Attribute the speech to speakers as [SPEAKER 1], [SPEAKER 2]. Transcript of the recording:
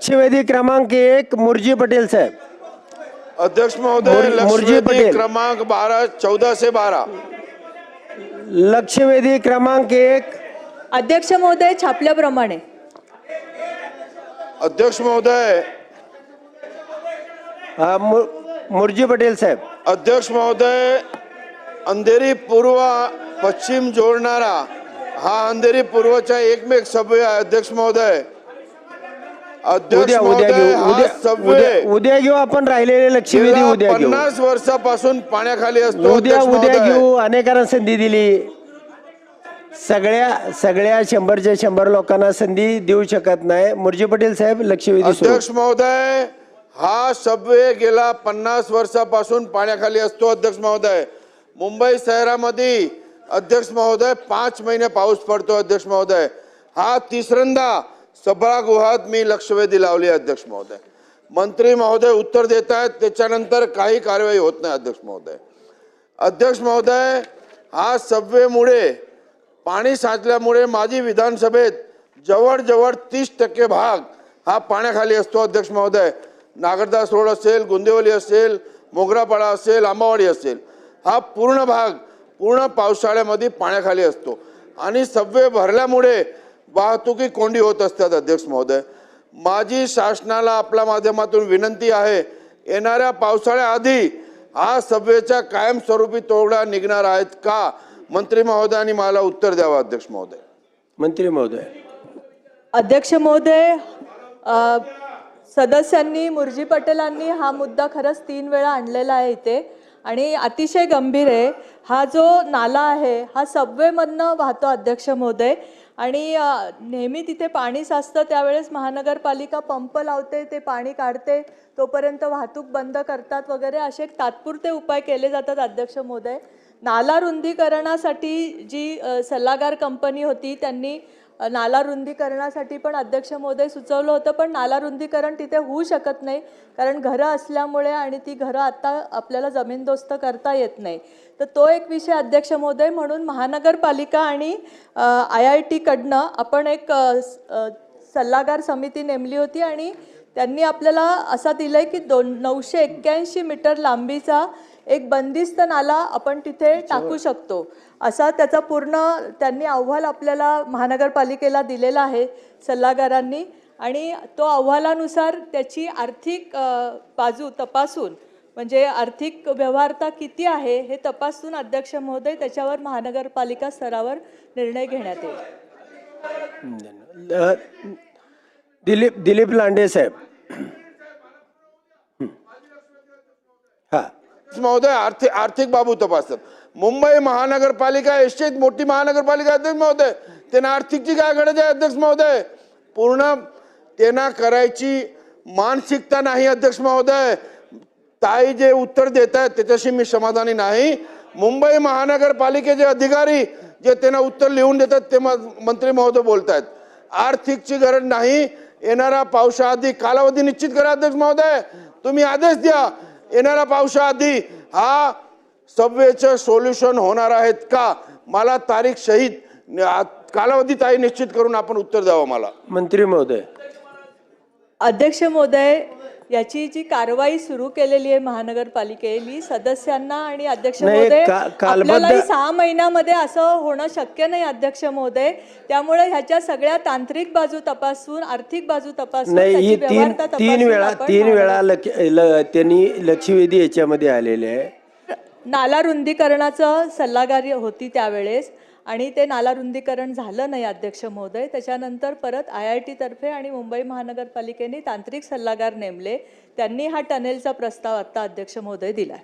[SPEAKER 1] लक्षवेधी क्रमांक एक मुरजी पटेल साहेब.
[SPEAKER 2] अध्यक्ष महोदय
[SPEAKER 1] पटेल.
[SPEAKER 2] क्रमांक बारा चौदा से बारा.
[SPEAKER 1] लक्षवेधी क्रमांक एक.
[SPEAKER 3] अध्यक्ष महोदय छापल्याप्रमाणे.
[SPEAKER 2] अध्यक्ष महोदय.
[SPEAKER 1] मुरजी पटेल साहेब.
[SPEAKER 2] अध्यक्ष महोदय अंधेरी पूर्व पश्चिम जोडणारा हा अंधेरी पूर्वचा एकमेक आहे अध्यक्ष महोदय.
[SPEAKER 1] उद्या उद्या घेऊ. उद्या उद्या उद्या घेऊ आपण राहिलेले लक्षवेधी उद्या घेऊ.
[SPEAKER 2] पन्नास वर्षापासून पाण्याखाली असतो
[SPEAKER 1] उद्या उद्या. घेऊ. अनेकांना संधी दिली. सगळ्या सगळ्या शंभरच्या शंभर लोकांना संधी देऊ शकत नाही. मुरजी पटेल साहेब लक्षवेधी.
[SPEAKER 2] अध्यक्ष महोदय हा सबवे गेला पन्नास वर्षापासून पाण्याखाली असतो अध्यक्ष महोदय मुंबई शहरामध्ये अध्यक्ष महोदय पाच महिने पाऊस पडतो अध्यक्ष महोदय हा तिसऱ्यांदा सभागृहात मी लक्षवेधी लावली आहे, अध्यक्ष महोदय. मंत्री महोदय उत्तर देत आहेत त्याच्यानंतर काही कारवाई होत नाही अध्यक्ष महोदय. अध्यक्ष महोदय हा सबवेमुळे पाणी साचल्यामुळे माझी विधानसभेत जवळजवळ तीस टक्के भाग हा पाण्याखाली असतो अध्यक्ष महोदय. नागरदास रोड असेल गुंदेवली असेल मोगरापाडा असेल आंबावाडी असेल हा पूर्ण भाग पूर्ण पावसाळ्यामध्ये पाण्याखाली असतो. आणि सबवे भरल्यामुळे वाहतुकी कोंडी होत असतात अध्यक्ष महोदय. माझी शासनाला आपल्या माध्यमातून विनंती आहे येणाऱ्या पावसाळ्याआधी हा सबवेच्या कायमस्वरूपी तोडगा निघणार आहेत का? मंत्री महोदयांनी मला उत्तर द्यावं अध्यक्ष महोदय.
[SPEAKER 1] मंत्री महोदय.
[SPEAKER 3] अध्यक्ष महोदय सदस्यांनी मुरजी पटेलांनी हा मुद्दा खरंच तीन वेळा आणलेला आहे इथे. आणि अतिशय गंभीर आहे. हा जो नाला आहे हा सबवेमधनं वाहतो अध्यक्ष महोदय. आणि नेहमी तिथे पाणी साचतं त्यावेळेस महानगरपालिका पंप लावते ते पाणी काढते तोपर्यंत वाहतूक बंद करतात वगैरे असे तात्पुरते उपाय केले जातात अध्यक्ष महोदय. नाला रुंदीकरणासाठी जी सल्लागार कंपनी होती त्यांनी नाला रुंदीकरणासाठी पण अध्यक्ष महोदय सुचवलं होतं पण नाला रुंदीकरण तिथे होऊ शकत नाही. कारण घरं असल्यामुळे आणि ती घरं आत्ता आपल्याला जमीनदोस्त करता येत नाही. तर तो एक विषय अध्यक्ष महोदय म्हणून महानगरपालिका आणि आय आय टीकडनं आपण एक सल्लागार समिती नेमली होती आणि त्यांनी आपल्याला असा आहे की दोन नऊशे एक्क्याऐंशी मीटर लांबीचा एक बंदिस्त नाला आपण तिथे टाकू शकतो. असा त्याचा पूर्ण त्यांनी अहवाल आपल्याला महानगरपालिकेला दिलेला आहे सल्लागारांनी आणि तो अहवालानुसार त्याची आर्थिक बाजू तपासून म्हणजे आर्थिक व्यवहारता किती आहे हे तपासून अध्यक्ष महोदय त्याच्यावर महानगरपालिका स्तरावर निर्णय घेण्यात येईल.
[SPEAKER 1] दिलीप दिलीप लांडे साहेब. हा.
[SPEAKER 2] महोदय आर्थिक आर्थिक बाबू तपासतात मुंबई महानगरपालिका एसटीत मोठी महानगरपालिका अध्यक्ष महोदय. त्यांना आर्थिकची काय गरज आहे अध्यक्ष महोदय? पूर्ण त्यांना करायची मानसिकता नाही अध्यक्ष महोदय. ताई जे उत्तर देत आहेत त्याच्याशी मी समाधानी नाही. मुंबई महानगरपालिकेचे अधिकारी जे त्यांना उत्तर लिहून देतात ते म- मंत्री महोदय बोलत आहेत आर्थिकची गरज नाही. येणारा पावसाआधी कालावधी निश्चित करा अध्यक्ष महोदय. तुम्ही आदेश द्या. येणाऱ्या पावसाआधी हा सबवेचं सोल्युशन होणार आहेत का? मला तारीख आ- कालावधी ताई निश्चित करून आपण उत्तर द्यावं मला.
[SPEAKER 1] मंत्री महोदय.
[SPEAKER 3] अध्यक्ष महोदय याची जी कारवाई सुरू केलेली आहे महानगरपालिकेने सदस्यांना आणि अध्यक्ष महोदय आपल्यालाही सहा महिन्यामध्ये असं होणं शक्य नाही अध्यक्ष महोदय. त्यामुळे ह्याच्या सगळ्या तांत्रिक बाजू तपासून आर्थिक बाजू तपासून
[SPEAKER 1] तीन तीन वेळा तीन वेळा त्यांनी लक्षवेधी याच्यामध्ये आलेले आहे.
[SPEAKER 3] नाला रुंदीकरणाचं सल्लागार होती त्यावेळेस. आणि ते नाला रुंदीकरण झालं नाही अध्यक्ष महोदय. त्याच्यानंतर परत आय आय टीतर्फे आणि मुंबई महानगरपालिकेने तांत्रिक सल्लागार नेमले. त्यांनी हा टनेलचा प्रस्ताव आत्ता अध्यक्ष महोदय दिला